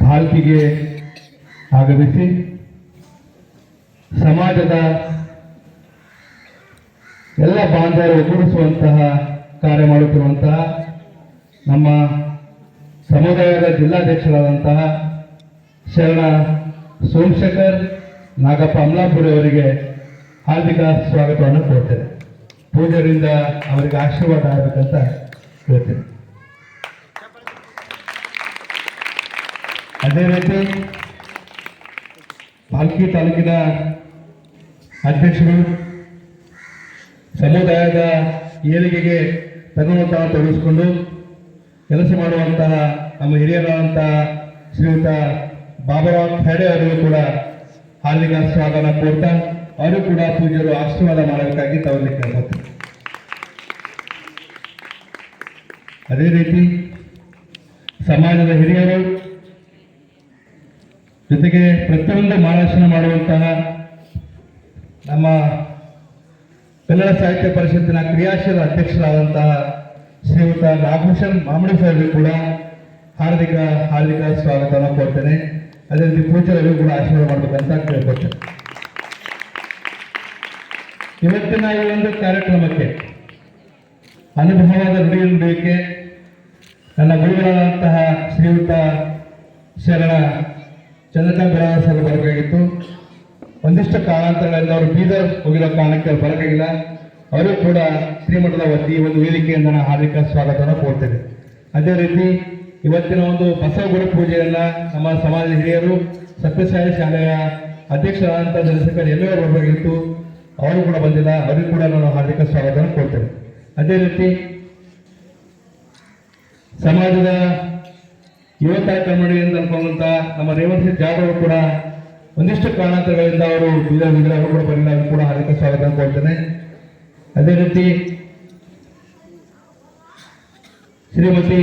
ಭಾಲ್ಕಿಗೆ ಆಗಮಿಸಿ ಸಮಾಜದ ಎಲ್ಲ ಬಾಂಧವರು ಒಗ್ಗೂಡಿಸುವಂತಹ ಕಾರ್ಯ ಮಾಡುತ್ತಿರುವಂತಹ ನಮ್ಮ ಸಮುದಾಯದ ಜಿಲ್ಲಾಧ್ಯಕ್ಷರಾದಂತಹ ಶರಣ ಸೋಮಶೇಖರ್ ನಾಗಪ್ಪ ಅಮಲಾಪುರಿ ಅವರಿಗೆ ಹಾರ್ದಿಕ ಸ್ವಾಗತವನ್ನು ಕೋರ್ತೇನೆ. ಪೂಜರಿಂದ ಅವರಿಗೆ ಆಶೀರ್ವಾದ ಆಗಬೇಕಂತ ಹೇಳ್ತೇನೆ. ಅದೇ ರೀತಿ ಪಾಲ್ಕಿ ತಾಲೂಕಿನ ಅಧ್ಯಕ್ಷರು, ಸಮುದಾಯದ ಏಳಿಗೆಗೆ ತನ್ನನ್ನು ತಾನು ತೊಡಗಿಸಿಕೊಂಡು ಕೆಲಸ ಮಾಡುವಂತಹ ನಮ್ಮ ಹಿರಿಯರಾದಂತಹ ಶ್ರೀಯುತ ಬಾಬಾರಾವ್ ಖೇಡೆ ಅವರಿಗೂ ಕೂಡ ಹಾರ್ದಿಕ ಸ್ವಾಗತ ಕೋರ್ತಾ, ಅವರು ಕೂಡ ಪೂಜ್ಯರು ಆಶೀರ್ವಾದ ಮಾಡಬೇಕಾಗಿ ತವರಲ್ಲಿ ಕೇಳ್ಬೋದು ಅದೇ ರೀತಿ ಸಮಾಜದ ಹಿರಿಯರು ಜೊತೆಗೆ ಪ್ರತಿಯೊಂದು ಮಾರ್ಗದರ್ಶನ ಮಾಡುವಂತಹ ನಮ್ಮ ಕನ್ನಡ ಸಾಹಿತ್ಯ ಪರಿಷತ್ತಿನ ಕ್ರಿಯಾಶೀಲ ಅಧ್ಯಕ್ಷರಾದಂತಹ ಶ್ರೀಯುತ ನಾಗಭೂಷಣ್ ಮಾಮಡಿ ಸಾಹೇಬ್ ಕೂಡ ಹಾರ್ದಿಕ ಹಾರ್ದಿಕ ಸ್ವಾಗತವನ್ನು ಕೋರ್ತೇನೆ. ಅದೇ ರೀತಿ ಪೂಜಾರಿಗೂ ಕೂಡ ಆಶೀರ್ವಾದ ಮಾಡಬೇಕಂತ ಕೇಳ್ಕೊಳ್ತೇನೆ. ಇವತ್ತಿನ ಈ ಒಂದು ಕಾರ್ಯಕ್ರಮಕ್ಕೆ ಅನುಭವದ ನುಡಿ ನುಡಿಯಕ್ಕೆ ನನ್ನ ಗುರುಗಳಾದಂತಹ ಶ್ರೀಯುತ ಶರಣ ಚಂದ್ರಕಾಂತ್ ಬೆಳಗಾವಿ ಸರ್ ಬರಬೇಕಾಗಿತ್ತು. ಒಂದಿಷ್ಟು ಕಾರಣಾಂತರಗಳಿಂದ ಅವರು ಬೀದರ್ ಹೋಗಿರೋ ಕಾರಣಕ್ಕೆ ಅವರು ಬರಕಾಗಿಲ್ಲ. ಅವರು ಕೂಡ ಶ್ರೀಮಠದ ವತಿ ಒಂದು ವೇದಿಕೆಯಿಂದ ನಾನು ಹಾರ್ದಿಕ ಸ್ವಾಗತವನ್ನು ಕೋರ್ತೇನೆ. ಅದೇ ರೀತಿ ಇವತ್ತಿನ ಒಂದು ಬಸವಗುರು ಪೂಜೆಯನ್ನ ನಮ್ಮ ಸಮಾಜದ ಹಿರಿಯರು, ಸತ್ಯಸಾಯಿ ಶಾಲೆಯ ಅಧ್ಯಕ್ಷರಾದಂಥ ಚಂದ್ರಶೇಖರ್ ಎಲ್ಲರೂ ಬರಬೇಕಿತ್ತು ಅವರು ಕೂಡ ಬಂದಿಲ್ಲ. ಅವರಿಗೂ ಕೂಡ ನಾನು ಹಾರ್ದಿಕ ಸ್ವಾಗತವನ್ನು ಕೋರ್ತೇವೆ ಅದೇ ರೀತಿ ಸಮಾಜದ ಯುವತ ಕನ್ನಡಿಯಿಂದ ಅನ್ಕೊಂಡಂತ ನಮ್ಮ ರೇವಂತ್ ಜಾಧವ್ ಕೂಡ ಒಂದಿಷ್ಟು ಕಾರಣಾಂತರಗಳಿಂದ ಅವರು ಬೀದರ್ ಅವರು ಕೂಡ ಬರಲಿಲ್ಲ ಕೂಡ ಹಾರ್ದಿಕ ಸ್ವಾಗತ ಕೊಡ್ತೇನೆ ಅದೇ ರೀತಿ ಶ್ರೀಮತಿ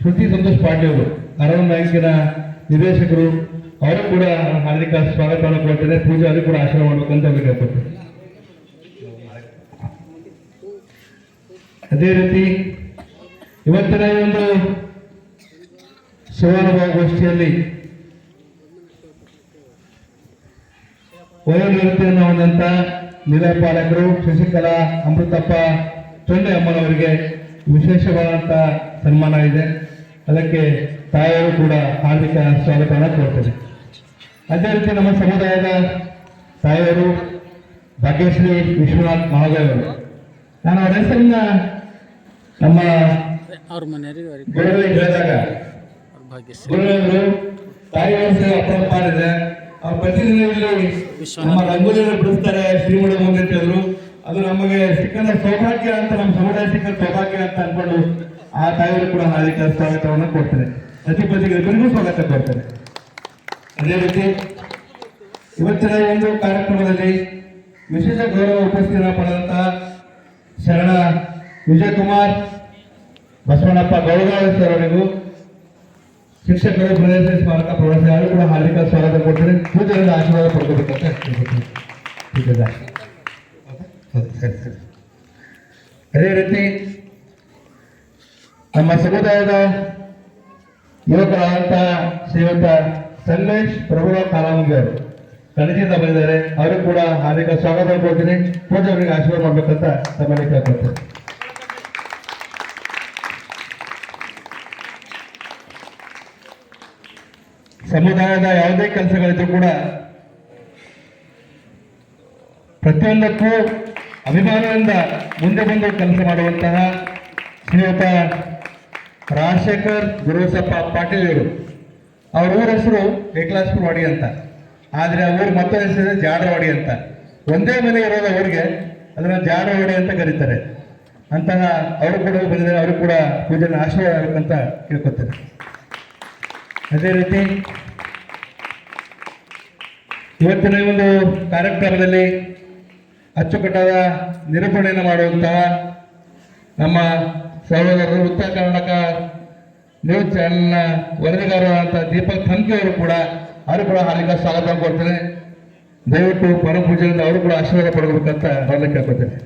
ಶ್ರುತಿ ಸಂತೋಷ್ ಪಾಂಡೆ ಅವರು ಅರವನ್ ಬ್ಯಾಂಕಿನ ನಿರ್ದೇಶಕರು, ಅವರು ಕೂಡ ಹಾರ್ದಿಕ ಸ್ವಾಗತವನ್ನು ಕೊಡ್ತೇನೆ. ಪೂಜೆ ಅವರು ಕೂಡ ಆಶ್ರಯ ಮಾಡಬೇಕಂತ ಹೇಳ್ಕೊಡ್ತೇನೆ ಅದೇ ರೀತಿ ಇವತ್ತಿನ ಒಂದು ಶಿವಾನುಭವ ಗೋಷ್ಠಿಯಲ್ಲಿ ವಯೋನಿವೃತ್ತಿಯನ್ನು ಹೊಂದಂತ ನಿಲಯಪಾಲಕರು ಶಶಿಕಲಾ ಅಮೃತಪ್ಪ ಚೊಂಡೆ ಅಮ್ಮನವರಿಗೆ ವಿಶೇಷವಾದಂಥ ಸನ್ಮಾನ ಇದೆ. ಅದಕ್ಕೆ ತಾಯಿಯವರು ಕೂಡ ಹಾರ್ದಿಕ ಸ್ವಾಗತವನ್ನು ಕೋರ್ತೇನೆ ಅದೇ ರೀತಿ ನಮ್ಮ ಸಮುದಾಯದ ತಾಯಿಯವರು ಭಾಗ್ಯಶ್ರೀ ವಿಶ್ವನಾಥ್ ಮಹಾದೇವರು ನಾನು ಅವರ ಹೆಸರನ್ನ ನಮ್ಮ ಹೇಳಿದಾಗ ನಮ್ಮ ರಂಗೋಲಿಯನ್ನು ಬಿಡಿಸ್ತಾರೆ ಶ್ರೀಮಠ ಮುಂದೆ ಹೇಳಿದ್ರು. ಅದು ನಮಗೆ ಸಿಕ್ಕಂತ ಸೌಭಾಗ್ಯ ಅಂತ ನಮ್ಮ ಸಮುದಾಯ ಸಿಕ್ಕ ಸೌಭಾಗ್ಯ ಅಂತ ಅನ್ಕೊಂಡು ಆ ತಾಯಿಯವರು ಕೂಡ ಹಾರ್ದಿಕ ಸ್ವಾಗತವನ್ನು ಕೊಡ್ತಾರೆ. ಇಬ್ಬರಿಗೂ ಸ್ವಾಗತ ಕೊಡ್ತಾರೆ. ಅದೇ ರೀತಿ ಇವತ್ತಿನ ಒಂದು ಕಾರ್ಯಕ್ರಮದಲ್ಲಿ ವಿಶೇಷ ಗೌರವ ಉಪಸ್ಥಿತ ಪಡೆದಂತಹ ಶರಣ ವಿಜಯಕುಮಾರ್ ಬಸವಣ್ಣಪ್ಪ ಗೌರವ ಸರ್ ಅವರಿಗೂ ಶಿಕ್ಷಕರು ಪ್ರದೇಶ ಸ್ಮಾರಕ ಪ್ರವಾಸಿ ಯಾರು ಕೂಡ ಹಾರ್ದಿಕ ಸ್ವಾಗತ ಕೊಟ್ಟರೆ ಪೂಜೆಯಿಂದ ಆಶೀರ್ವಾದ ಪಡ್ಕೋಬೇಕಂತ. ಅದೇ ರೀತಿ ನಮ್ಮ ಸಮುದಾಯದ ಯುವಕರಾದಂತಹ ಶ್ರೀಮಂತ ಸಂಗಮೇಶ್ ಪ್ರಭುರ ಕಾರಾಮುಂಗಿ ಅವರು ಕಣಜಿಯಿಂದ ಬಂದಿದ್ದಾರೆ. ಅವರು ಕೂಡ ಹಾರ್ದಿಕ ಸ್ವಾಗತ ಕೊಡ್ತೀನಿ. ಪೂಜೆ ಅವರಿಗೆ ಆಶೀರ್ವಾದ ಮಾಡ್ಬೇಕಂತ ತಮ್ಮಲ್ಲಿ ಕೇಳ್ಕೊಳ್ತಾರೆ ಸಮುದಾಯದ ಯಾವುದೇ ಕೆಲಸಗಳಿದ್ರು ಕೂಡ ಪ್ರತಿಯೊಂದಕ್ಕೂ ಅಭಿಮಾನದಿಂದ ಮುಂದೆ ಬಂದು ಕೆಲಸ ಮಾಡುವಂತಹ ಶ್ರೀಯುತ ರಾಜಶೇಖರ್ ಗುರುಸಪ್ಪ ಪಾಟೀಲ್ ಇವರು. ಅವ್ರ ಊರ ಹೆಸರು ಏಕಲಾಸ್ಪುರ ವಾಡಿ ಅಂತ. ಆದರೆ ಊರು ಮತ್ತೊಂದು ಹೆಸರು ಜಾಡರವಾಡಿ ಅಂತ. ಒಂದೇ ಮನೆ ಇರೋದು ಅವರಿಗೆ ಅದನ್ನು ಜಾಡರವಾಡಿ ಅಂತ ಕರೀತಾರೆ. ಅಂತಹ ಅವರು ಕೂಡ ಬಂದಿದ್ದಾರೆ, ಅವರು ಕೂಡ ಪೂಜೆನ ಆಶೀರ್ವಾದ ಆಗಬೇಕಂತ ಕೇಳ್ಕೊತಾರೆ ಅದೇ ರೀತಿ ಇವತ್ತಿನ ಒಂದು ಕಾರ್ಯಕ್ರಮದಲ್ಲಿ ಅಚ್ಚುಕಟ್ಟಾದ ನಿರೂಪಣೆಯನ್ನು ಮಾಡುವಂತಹ ನಮ್ಮ ಸಹೋದರರು ಉತ್ತರ ಕರ್ನಾಟಕ ನ್ಯೂಸ್ ಚಾನೆಲ್ನ ವರದಿಗಾರರಾದಂಥ ದೀಪಕ್ ಥನ್ಕಿ ಅವರು ಕೂಡ ಅವರು ಕೂಡ ಅಲ್ಲಿಂದ ಸ್ವಾಗತ ಕೊಡ್ತೇನೆ ದಯವಿಟ್ಟು ಪರಮ ಪೂಜೆಯಿಂದ ಅವರು ಕೂಡ ಆಶೀರ್ವಾದ ಪಡಬೇಕಂತ ಬರಲಿ ಕೇಳ್ಕೊತೇನೆ.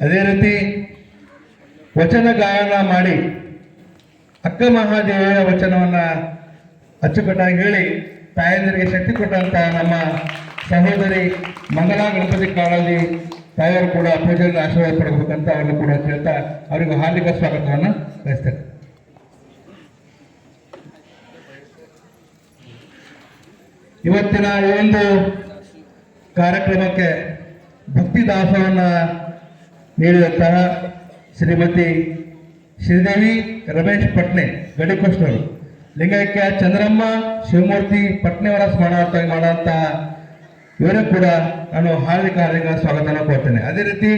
ಅದೇ ರೀತಿ ವಚನ ಗಾಯನ ಮಾಡಿ ಅಕ್ಕ ಮಹಾದೇವಿಯ ವಚನವನ್ನ ಅಚ್ಚುಕಟ್ಟಾಗಿ ಹೇಳಿ, ತಾಯಂದಿರಿಗೆ ಶಕ್ತಿ ಕೊಟ್ಟಂತ ನಮ್ಮ ಸಹೋದರಿ ಮಂಗಲಾ ಗಣಪತಿ ಕಾಳಲ್ಲಿ ತಾಯಿಯವರು ಕೂಡ ಪೂಜೆಯಲ್ಲಿ ಆಶೀರ್ವಾದ ಪಡಬೇಕಂತ ಅವರನ್ನು ಕೂಡ ಹೇಳ್ತಾ ಅವರಿಗೂ ಹಾರ್ದಿಕ ಸ್ವಾಗತವನ್ನು ಬಯಸ್ತೇನೆ ಇವತ್ತಿನ ಈ ಒಂದು ಕಾರ್ಯಕ್ರಮಕ್ಕೆ ಭಕ್ತಿ ದಾಸವನ್ನ ನೀಡಿದಂತಹ ಶ್ರೀಮತಿ ಶ್ರೀದೇವಿ ರಮೇಶ್ ಪಟ್ನೆ, ಗಡಿಕೃಷ್ಣರು. ಲಿಂಗೈಕ್ಯ ಚಂದ್ರಮ್ಮ, ಶಿವಮೂರ್ತಿ ಪಟ್ನೆಯವರ ಸ್ಮರಣಾರ್ಥವಾಗಿ ಮಾಡುವಂತಹ ಇವರು ಕೂಡ ನಾನು ಹಾರ್ದಿಕ ಹಾರ್ದಿಕ ಸ್ವಾಗತನ ಕೊಡ್ತೇನೆ. ಅದೇ ರೀತಿ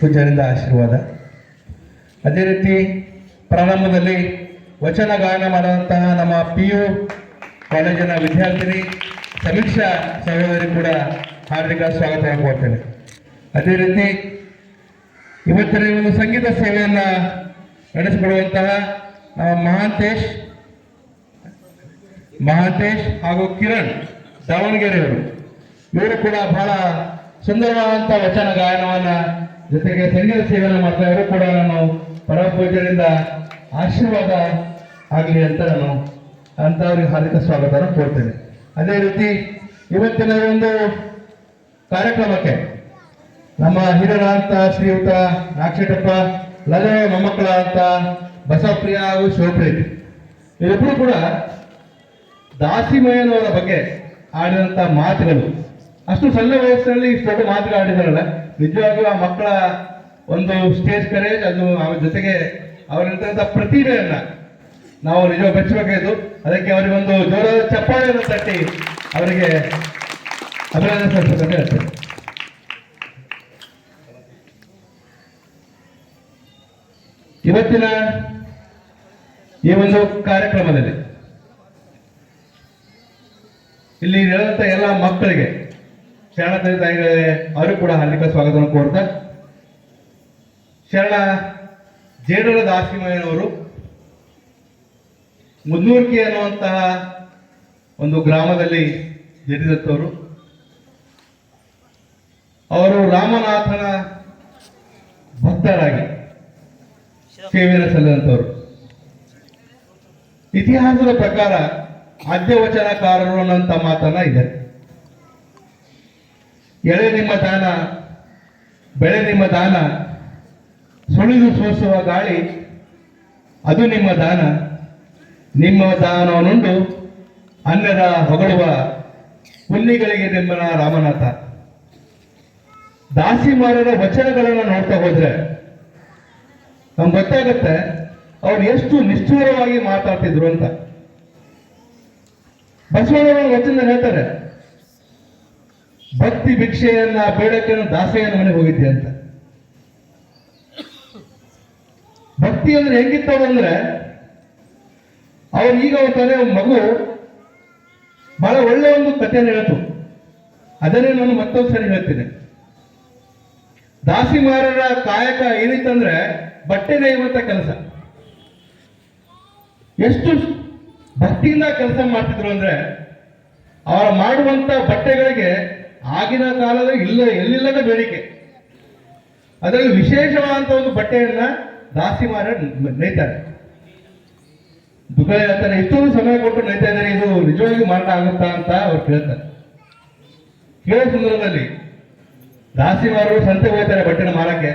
ಪೂಜಾರಿಂದ ಆಶೀರ್ವಾದ. ಅದೇ ರೀತಿ ಪ್ರಾರಂಭದಲ್ಲಿ ವಚನ ಗಾಯನ ಮಾಡುವಂತಹ ನಮ್ಮ ಪಿ ಯು ಕಾಲೇಜಿನ ವಿದ್ಯಾರ್ಥಿನಿ ಸಮೀಕ್ಷಾ ಸಹೋದರಿ ಕೂಡ ಹಾರ್ದಿಕ ಸ್ವಾಗತ ಕೋರ್ತೇನೆ ಅದೇ ರೀತಿ ಇವತ್ತಿನ ಒಂದು ಸಂಗೀತ ಸೇವೆಯನ್ನು ನಡೆಸಿಕೊಡುವಂತಹ ಮಹಾಂತೇಶ್ ಮಹಾಂತೇಶ್ ಹಾಗೂ ಕಿರಣ್ ದಾವಣಗೆರೆಯವರು. ಇವರು ಕೂಡ ಬಹಳ ಸುಂದರವಾದಂಥ ವಚನ ಗಾಯನವನ್ನು ಜೊತೆಗೆ ಸಂಗೀತ ಸೇವೆಯನ್ನು ಮಾಡ್ತಾ ಇವರು ಕೂಡ ನಾನು ಪರಮಪೂಜರಿಂದ ಆಶೀರ್ವಾದ ಆಗಲಿ ಅಂತ ನಾನು ಅಂತವ್ರಿಗೆ ಹಾರ್ದಿಕ ಸ್ವಾಗತವನ್ನು ಕೋರ್ತೇನೆ. ಅದೇ ರೀತಿ ಇವತ್ತಿನ ಒಂದು ಕಾರ್ಯಕ್ರಮಕ್ಕೆ ನಮ್ಮ ಹಿರಿಯರಾದಂತ ಶ್ರೀಯುತ ನಾಕ್ಷೇಟಪ್ಪ ಲಲೆ ಮೊಮ್ಮಕ್ಕಳಾದಂತ ಬಸವಪ್ರಿಯ ಹಾಗೂ ಶಿವಪ್ರೀತಿ. ಇವರಿಬ್ಬರು ಕೂಡ ದಾಸಿಮಯ್ಯನವರ ಬಗ್ಗೆ ಆಡಿದಂಥ ಮಾತುಗಳು. ಅಷ್ಟು ಸಣ್ಣ ವಯಸ್ಸಿನಲ್ಲಿ ಇಷ್ಟು ದೊಡ್ಡ ಮಾತುಗಳು ಆಡಿದಾರಲ್ಲ ನಿಜವಾಗಿಯೂ ಆ ಮಕ್ಕಳ ಒಂದು ಸ್ಟೇಜ್ ಕರೇಜ್, ಅದು ಅವ್ರ ಜೊತೆಗೆ ಅವರಿರ್ತಕ್ಕಂಥ ಪ್ರತಿಭೆಯನ್ನ ನಾವು ನಿಜ ಮೆಚ್ಚಬೇಕಾಯ್ತು ಅದಕ್ಕೆ ಅವರಿಗೆ ಒಂದು ಜೋರಾದ ಚಪ್ಪಾಳೆಯನ್ನು ತಟ್ಟಿ ಅವರಿಗೆ ಹೇಳ್ತೇನೆ ಇವತ್ತಿನ ಈ ಒಂದು ಕಾರ್ಯಕ್ರಮದಲ್ಲಿ ಇಲ್ಲಿ ನೆರೆದಂತ ಎಲ್ಲ ಮಕ್ಕಳಿಗೆ ಶರಣ ತಂದೆ ತಾಯಿಗಳಿಗೆ ಅವರು ಕೂಡ ಹಾರ್ದಿಕ ಸ್ವಾಗತವನ್ನು ಕೋರ್ತಾ ಶರಣ ಜೇಡರ ದಾಸಿಮಯ್ಯನವರು ಮುನ್ನೂರ್ಕಿ ಅನ್ನುವಂತಹ ಒಂದು ಗ್ರಾಮದಲ್ಲಿ ಜನಿಸಿದಂಥವರು ಅವರು ರಾಮನಾಥನ ಭಕ್ತರಾಗಿ ಸೇವೆಯನ್ನು ಸಲ್ಲಿಸಿದಂಥವರು. ಇತಿಹಾಸದ ಪ್ರಕಾರ ಆದ್ಯವಚನಕಾರರು ಅನ್ನೋಂಥ ಮಾತನ್ನ ಇದೆ. ಎಳೆ ನಿಮ್ಮ ದಾನ, ಬೆಳೆ ನಿಮ್ಮ ದಾನ, ಸುಳಿದು ಸೋಸುವ ಗಾಳಿ, ಅದು ನಿಮ್ಮ ದಾನ, ನಿಮ್ಮ ದಾನವನ್ನುಂಡು ಅನ್ನದ ಹೊಗಳುವ ಹುಲ್ಲಿಗಳಿಗೆ ನಿಮ್ಮನ ರಾಮನಾಥ. ದಾಸಿಮಾರರ ವಚನಗಳನ್ನು ನೋಡ್ತಾ ಹೋದ್ರೆ ನಮ್ಗೆ ಗೊತ್ತಾಗುತ್ತೆ ಅವ್ರು ಎಷ್ಟು ನಿಷ್ಠೂರವಾಗಿ ಮಾತಾಡ್ತಿದ್ರು ಅಂತ. ಬಸವಣ್ಣನ ವಚನ ಹೇಳ್ತಾರೆ, ಭಕ್ತಿ ಭಿಕ್ಷೆಯನ್ನ ಬೇಡಕ್ಕೆ ದಾಸೆಯನ್ನ ಮನೆಗೆ ಹೋಗಿದ್ದೆ ಅಂತ. ಭಕ್ತಿ ಅಂದ್ರೆ ಹೆಂಗಿತ್ತವ್ರು ಅಂದ್ರೆ ಅವ್ರು ಈಗ ತಾನೇ ಮಗು ಬಹಳ ಒಳ್ಳೆ ಒಂದು ಕಥೆಯನ್ನು ಹೇಳ್ತು. ಅದನ್ನೇ ನಾನು ಮತ್ತೊಂದು ಸರಿ ಹೇಳ್ತೀನಿ. ದಾಸಿಮಾರರ ಕಾಯಕ ಏನಿತ್ತಂದ್ರೆ ಬಟ್ಟೆ ನೇಯುವಂತ ಕೆಲಸ. ಎಷ್ಟು ಭಕ್ತಿಯಿಂದ ಕೆಲಸ ಮಾಡ್ತಿದ್ರು ಅಂದ್ರೆ ಅವರು ಮಾಡುವಂತ ಬಟ್ಟೆಗಳಿಗೆ ಆಗಿನ ಕಾಲದ ಇಲ್ಲ, ಎಲ್ಲಿಲ್ಲದ ಬೇಡಿಕೆ. ಅದರಲ್ಲಿ ವಿಶೇಷವಾದಂತ ಒಂದು ಬಟ್ಟೆಯನ್ನ ದಾಸಿಮಾರ ನೇಯ್ತಾರೆ. ದುಃಖ ಹೇಳ್ತಾರೆ ಎಷ್ಟೊಂದು ಸಮಯ ಕೊಟ್ಟು ನೇಯ್ತಾ ಇದ್ದಾರೆ. ಇದು ನಿಜವಾಗಿ ಮಾರಾಟ ಆಗುತ್ತಾ ಅಂತ ಅವ್ರು ಕೇಳ್ತಾರೆ. ಕೇಳೋ ಸಂದರ್ಭದಲ್ಲಿ ದಾಸಿಮಾರರು ಸಂತೆ ಹೋಗ್ತಾರೆ ಬಟ್ಟೆನ ಮಾರಕ್ಕೆ.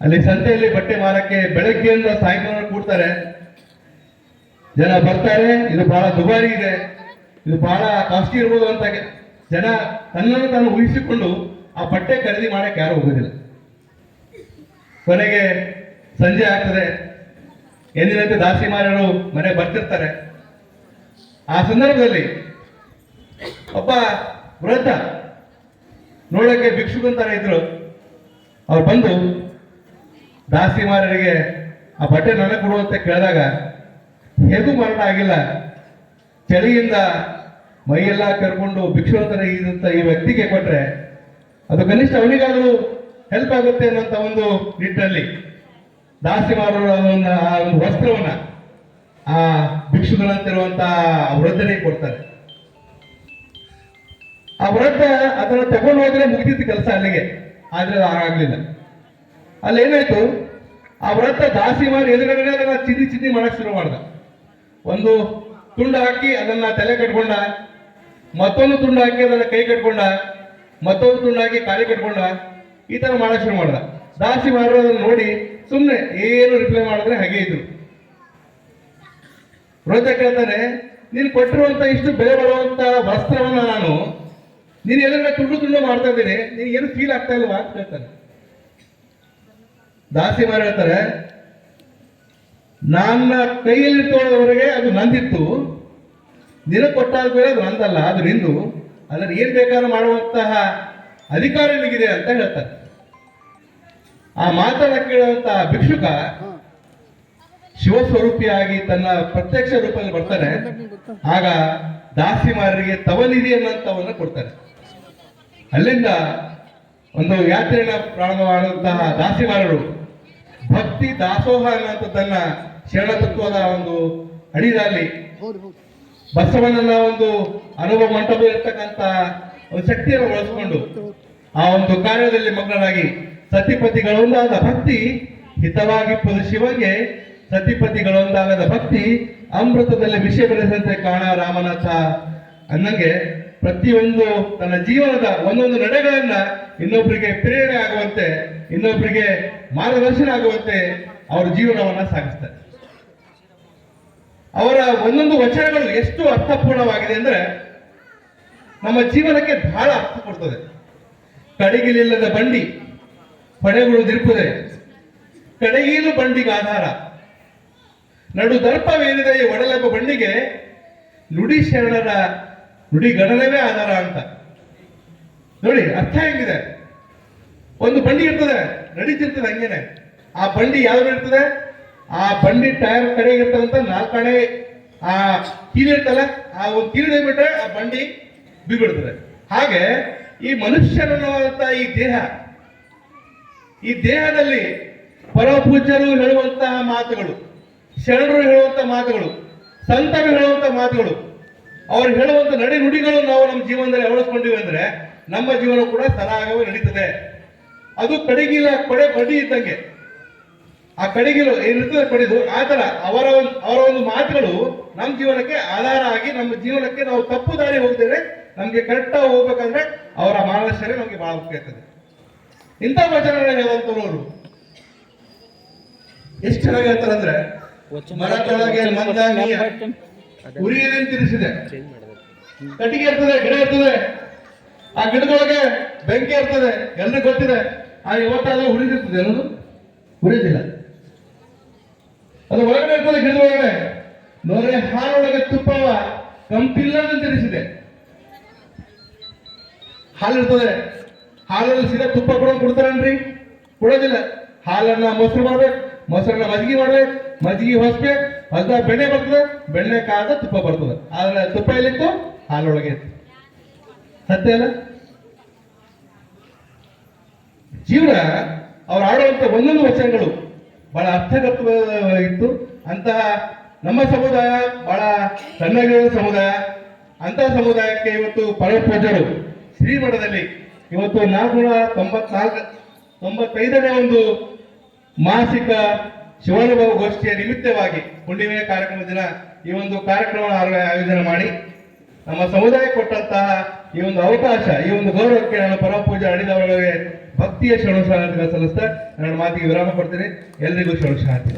ಅಲ್ಲಿ ಸಂತೆಯಲ್ಲಿ ಬಟ್ಟೆ ಮಾರಕ್ಕೆ ಬೆಳಗ್ಗೆಯಿಂದ ಸಾಯಂಕಾಲ ಕೂಡ್ತಾರೆ. ಜನ ಬರ್ತಾರೆ, ಇದು ಬಹಳ ದುಬಾರಿ ಇದೆ. ಇದು ಬಹಳ ಕಾಸ್ಟ್ಲಿ ಇರ್ಬೋದು ಅಂತ ಜನ ತನ್ನನ್ನು ತಾನು ಊಹಿಸಿಕೊಂಡು ಆ ಬಟ್ಟೆ ಖರೀದಿ ಮಾಡಕ್ಕೆ ಯಾರು ಹೋಗೋದಿಲ್ಲ. ಕೊನೆಗೆ ಸಂಜೆ ಆಗ್ತದೆ. ಎಂದಿನಂತೆ ದಾಸಿಮಾರರು ಮನೆ ಬರ್ತಿರ್ತಾರೆ. ಆ ಸಂದರ್ಭದಲ್ಲಿ ಒಬ್ಬ ವೃದ್ಧ ನೋಡಕ್ಕೆ ಭಿಕ್ಷುಕಂತರ ಇದ್ರು. ಅವ್ರು ಬಂದು ದಾಸಿಮಾರರಿಗೆ ಆ ಬಟ್ಟೆ ನನಗೆ ಕೊಡುವಂತೆ ಕೇಳಿದಾಗ, ಹೇಗೂ ಮರಣ ಆಗಿಲ್ಲ. ಚಳಿಯಿಂದ ಮೈಯೆಲ್ಲ ಕರ್ಕೊಂಡು ಭಿಕ್ಷುವಂತರ ಇದ್ದಂತ ಈ ವ್ಯಕ್ತಿಗೆ ಕೊಟ್ರೆ, ಅದು ಕನಿಷ್ಠ ಅವನಿಗಾದರೂ ಹೆಲ್ಪ್ ಆಗುತ್ತೆ ಅನ್ನೋಂಥ ಒಂದು ನಿಟ್ಟಿನಲ್ಲಿ ದಾಸಿಮಾರರು ಅದನ್ನ ಆ ಒಂದು ವಸ್ತ್ರವನ್ನ ಆ ಭಿಕ್ಷುಗಳಂತಿರುವಂತ ವೃದ್ಧನಿಗೆ ಕೊಡ್ತಾರೆ. ಆ ವ್ರತ ಅದನ್ನ ತಗೊಂಡು ಹೋದ್ರೆ ಮುಗಿದಿತ್ತು ಕೆಲಸ ಅಲ್ಲಿಗೆ. ಆದ್ರೆ ಆಗಲಿಲ್ಲ. ಅಲ್ಲಿ ಏನಾಯ್ತು? ಆ ವ್ರತ ದಾಸಿ ಮಾಡಿ ಎದುರುಗಡೆ ಅದನ್ನ ಚಿದಿ ಚಿದಿ ಮಾಡಕ್ ಶುರು ಮಾಡ್ದ. ಒಂದು ತುಂಡು ಹಾಕಿ ಅದನ್ನ ತಲೆ ಕಟ್ಕೊಂಡ, ಮತ್ತೊಂದು ತುಂಡು ಹಾಕಿ ಅದನ್ನ ಕೈ ಕಟ್ಕೊಂಡ, ಮತ್ತೊಂದು ತುಂಡು ಹಾಕಿ ಕಾಲಿ ಕಟ್ಕೊಂಡ, ಈ ತರ ಮಾಡಕ್ ಶುರು ಮಾಡ್ದ. ದಾಸಿ ಮಾರು ಅದನ್ನ ನೋಡಿ ಸುಮ್ಮನೆ ಏನು ರಿಪ್ಲೈ ಮಾಡಿದ್ರೆ ಹಾಗೆ ಇದ್ರು. ರೋಹಿತ ಕೇಳ್ತಾನೆ, ನೀನು ಕೊಟ್ಟಿರುವಂತ ಇಷ್ಟು ಬೆಲೆ ಬರುವಂತ ವಸ್ತ್ರವನ್ನ ನಾನು ನೀನು ಎಲ್ಲ ತುಂಡು ತುಂಡು ಮಾಡ್ತಾ ಇದ್ದೀನಿ. ನೀನು ಏನು ಫೀಲ್ ಆಗ್ತಾ ಇಲ್ವಾ ಅಂತ ಹೇಳ್ತಾರೆ ದಾಸಿ ಮಾರು ಹೇಳ್ತಾರೆ, ನನ್ನ ಕೈಯಲ್ಲಿ ತೋಳದವರೆಗೆ ಅದು ನಂದಿತ್ತು. ನಿನ ಕೊಟ್ಟಾದ ಮೇಲೆ ಅದು ನಂದಲ್ಲ, ಅದು ನಿಂದು. ಅದನ್ನು ಏನ್ ಬೇಕಾದ್ರೂ ಮಾಡುವಂತಹ ಅಧಿಕಾರ ನಿನಗಿದೆ ಅಂತ ಹೇಳ್ತಾರೆ. ಆ ಮಾತನ್ನ ಕೇಳುವಂತಹ ಭಿಕ್ಷುಕ ಶಿವಸ್ವರೂಪಿಯಾಗಿ ತನ್ನ ಪ್ರತ್ಯಕ್ಷ ರೂಪದಲ್ಲಿ ಬರ್ತಾನೆ. ಆಗ ದಾಸಿಮಾರರಿಗೆ ತವನಿಧಿ ಅನ್ನಂತವನ್ನ ಕೊಡ್ತಾರೆ ಅಲ್ಲಿಂದ ಒಂದು ಯಾತ್ರೆಯನ್ನ ಪ್ರಾರಂಭವಾದಂತಹ ದಾಸಿಮಾರರು ಭಕ್ತಿ ದಾಸೋಹ ಅನ್ನುವಂಥದ್ದನ್ನ ಶರಣ ತತ್ವದ ಒಂದು ಅಡಿದಲ್ಲಿ ಬಸವಣ್ಣನ ಒಂದು ಅನುಭವ ಮಂಟಪ ಇರತಕ್ಕಂತ ಒಂದು ಶಕ್ತಿಯನ್ನು ಬಳಸಿಕೊಂಡು ಆ ಒಂದು ಕಾರ್ಯದಲ್ಲಿ ಮಗ್ನರಾಗಿ ಸತಿಪತಿಗಳೊಂದಾದ ಭಕ್ತಿ ಹಿತವಾಗಿಪ್ಪದು ಶಿವಗೆ ಸತಿಪತಿಗಳೊಂದಾಗದ ಭಕ್ತಿ ಅಮೃತದಲ್ಲಿ ವಿಷಯ ಬೆಳೆಸಂತೆ ಕಾಣ ರಾಮನಾಥ ಅನ್ನಂಗೆ ಪ್ರತಿಯೊಂದು ತನ್ನ ಜೀವನದ ಒಂದೊಂದು ನಡೆಗಳನ್ನ ಇನ್ನೊಬ್ಬರಿಗೆ ಪ್ರೇರಣೆ ಆಗುವಂತೆ ಇನ್ನೊಬ್ಬರಿಗೆ ಮಾರ್ಗದರ್ಶನ ಆಗುವಂತೆ ಅವರ ಜೀವನವನ್ನ ಸಾಗಿಸ್ತಾರೆ. ಅವರ ಒಂದೊಂದು ವಚನಗಳು ಎಷ್ಟು ಅರ್ಥಪೂರ್ಣವಾಗಿದೆ ಅಂದ್ರೆ ನಮ್ಮ ಜೀವನಕ್ಕೆ ಬಹಳ ಅರ್ಥ ಕೊಡ್ತದೆ. ಕಡೆಗಿಲಿಲ್ಲದ ಬಂಡಿ ಪಡೆಗಳು ದಿರ್ಪುದೆ ಕಡೆಗೀಲು ಬಂಡಿಗೆ ಆಧಾರ. ನಡು ದರ್ಪವೇನಿದೆ ಒಡಲೆಂಬ ಬಂಡಿಗೆ ನುಡಿ ಶರಣರ ನುಡಿ ಗಣನವೇ ಆಧಾರ ಅಂತ. ನೋಡಿ, ಅರ್ಥ ಹೆಂಗಿದೆ? ಒಂದು ಬಂಡಿ ಇರ್ತದೆ, ನಡೀತಿರ್ತದೆ ಹಂಗೇನೆ. ಆ ಬಂಡಿ ಯಾವ್ದು ಇರ್ತದೆ? ಆ ಬಂಡಿ ಟೈರ್ ಕಡೆ ಇರ್ತದಂತ ಕಡೆ ಆ ಕೀಲಿ ಇರ್ತಲ್ಲ, ಆ ಒಂದು ಕೀಲಿ ಬಿಟ್ರೆ ಆ ಬಂಡಿ ಬಿಗಿಡ್ತದೆ ಹಾಗೆ ಈ ಮನುಷ್ಯರನ್ನುವಂತ ಈ ದೇಹ, ಈ ದೇಹದಲ್ಲಿ ಪರಪೂಜ್ಯರು ಹೇಳುವಂತಹ ಮಾತುಗಳು, ಶರಣರು ಹೇಳುವಂತ ಮಾತುಗಳು, ಸಂತರು ಹೇಳುವಂತ ಮಾತುಗಳು ಅವ್ರು ಹೇಳುವಂತ ನಡೆ ನುಡಿಗಳು ನಾವು ನಮ್ಮ ಜೀವನದಲ್ಲಿ ಅಳವಡಿಸ್ಕೊಂಡಿವೆ ಅಂದ್ರೆ ನಮ್ಮ ಜೀವನ ಕೂಡ ಸರಾಗವಾಗಿ ನಡೀತದೆ. ಅದು ಕಡೆಗಿಲ ಕೊಡೆ ಬಡಿ ಇದ್ದಂಗೆ. ಆ ಕಡಿಗಿಲು ಏನಿರ್ತದೆ ಪಡೆದು ಆ ತರ ಅವರ ಒಂದು ಅವರ ಒಂದು ಮಾತುಗಳು ನಮ್ಮ ಜೀವನಕ್ಕೆ ಆಧಾರ ಆಗಿ ನಮ್ಮ ಜೀವನಕ್ಕೆ ನಾವು ತಪ್ಪು ದಾರಿ ಹೋಗ್ತೇವೆ. ನಮಗೆ ಕರೆಕ್ಟಾಗಿ ಹೋಗ್ಬೇಕಂದ್ರೆ ಅವರ ಮಾರ್ಗದರ್ಶನ ನಮಗೆ ಬಹಳ ಮುಖ್ಯ ಆಗ್ತದೆ. ಇಂಥ ವಚನಗಳು ಹೇಳುವಂತವ್ರು ಅವರು ಎಷ್ಟು ಚೆನ್ನಾಗಿ ಹೇಳ್ತಾರೆ ಅಂದ್ರೆ ಮರದೊಳಗೆ ಮಂದಾಗಿಯ ಉರಿಯದೇನು ತಿರುಸಿದೆ. ಕಟ್ಟಿಗೆ ಇರ್ತದೆ ಗಿಡ ಇರ್ತದೆ. ಆ ಗಿಡದೊಳಗೆ ಬೆಂಕಿ ಇರ್ತದೆ ಎಲ್ರಿಗೂ ಗೊತ್ತಿದೆ. ಆ ಇವತ್ತಾದ್ರೂ ಉರಿದಿರ್ತದೆ ಎಲ್ಲರೂ ಉರಿಯೋದಿಲ್ಲ ಅದು ಒಳಗಡೆ ಇರ್ತದೆ ಗಿಡದ ಒಳಗಡೆ ನೋಡ್ರೆ ಹಾಲೊಳಗೆ ತುಪ್ಪವ ಕಂಪಿಲ್ಲದಂತೆ ತಿಳಿಸಿದೆ ಹಾಲು ಇರ್ತದೆ ಹಾಲಲ್ಲಿ ಸೀದಾ ತುಪ್ಪ ಕೂಡ ಕೊಡ್ತಾರನ್ರಿ? ಕೊಡೋದಿಲ್ಲ. ಹಾಲನ್ನ ಮೊಸರು ಮಾಡ್ಬೇಕು ಮೊಸರನ್ನ ಮಜ್ಗಿ ಮಾಡ್ಬೇಕು ಮಜ್ಗಿ ಹೊಸ್ಬೇಕು ಅದ ಬೆಣ್ಣೆ ಬರ್ತದೆ, ಬೆಣ್ಣೆ ಕಾದ ತುಪ್ಪ ಬರ್ತದೆ. ಆದ್ರೆ ತುಪ್ಪ ಎಲ್ಲಿತ್ತು ಹಾಲೊಳಗೆ ಇತ್ತು ಸತ್ಯ ಅಲ್ಲ? ಜೀವನ ಅವ್ರು ಆಡುವಂತ ಒಂದೊಂದು ವಚನಗಳು ಬಹಳ ಇತ್ತು. ಅಂತಹ ನಮ್ಮ ಸಮುದಾಯ ಬಹಳ ಸಣ್ಣಗಿರುವ ಸಮುದಾಯ. ಅಂತಹ ಸಮುದಾಯಕ್ಕೆ ಇವತ್ತು ಪರಪ್ರಜರು ಶ್ರೀಮಠದಲ್ಲಿ ಇವತ್ತು ನಾಲ್ಕುನೂರ ತೊಂಬತ್ನಾಲ್ಕು, ತೊಂಬತ್ತೈದನೇ ಒಂದು ಮಾಸಿಕ ಶಿವಾನುಭವ ಗೋಷ್ಠಿಯ ನಿಮಿತ್ತವಾಗಿ ಹುಣ್ಣಿಮೆ ಕಾರ್ಯಕ್ರಮ ದಿನ ಈ ಒಂದು ಕಾರ್ಯಕ್ರಮ ಆಯೋಜನೆ ಮಾಡಿ ನಮ್ಮ ಸಮುದಾಯ ಕೊಟ್ಟಂತಹ ಈ ಒಂದು ಅವಕಾಶ, ಈ ಒಂದು ಗೌರವಕ್ಕೆ ನಾನು ಪರಮಪೂಜೆ ಅಡಿದವರಿಗೆ ಭಕ್ತಿಯ ಶರಣಶಾಂತಿನ ಸಲ್ಲಿಸ್ತಾ ನನ್ನ ಮಾತಿಗೆ ವಿರಾಮ ಕೊಡ್ತೀನಿ. ಎಲ್ರಿಗೂ ಶರಣಶಾಂತಿ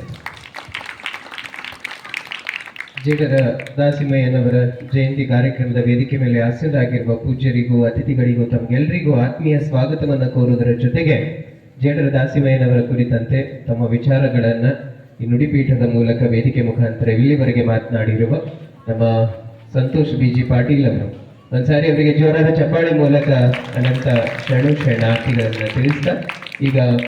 ಜೇಡರ ದಾಸಿಮಯ್ಯನವರ ಜಯಂತಿ ಕಾರ್ಯಕ್ರಮದ ವೇದಿಕೆ ಮೇಲೆ ಆಸೀನರಾಗಿರುವ ಪೂಜ್ಯರಿಗೂ ಅತಿಥಿಗಳಿಗೂ ತಮಗೆಲ್ಲರಿಗೂ ಆತ್ಮೀಯ ಸ್ವಾಗತವನ್ನು ಕೋರುವುದರ ಜೊತೆಗೆ ಜೇಡರ ದಾಸಿಮಯ್ಯನವರ ಕುರಿತಂತೆ ತಮ್ಮ ವಿಚಾರಗಳನ್ನ ಈ ನುಡಿಪೀಠದ ಮೂಲಕ ವೇದಿಕೆ ಮುಖಾಂತರ ಇಲ್ಲಿವರೆಗೆ ಮಾತನಾಡಿರುವ ನಮ್ಮ ಸಂತೋಷ್ ಬಿ ಜಿ ಪಾಟೀಲ್ ಅವರು. ಒಂದ್ಸಾರಿ ಅವರಿಗೆ ಜೋರಾದ ಚಪ್ಪಾಳೆ ಮೂಲಕ ಅನಂತ ಶರಣು ಶರಣಾರ್ಥಿಗಳನ್ನ ತಿಳಿಸ್ತಾ ಈಗ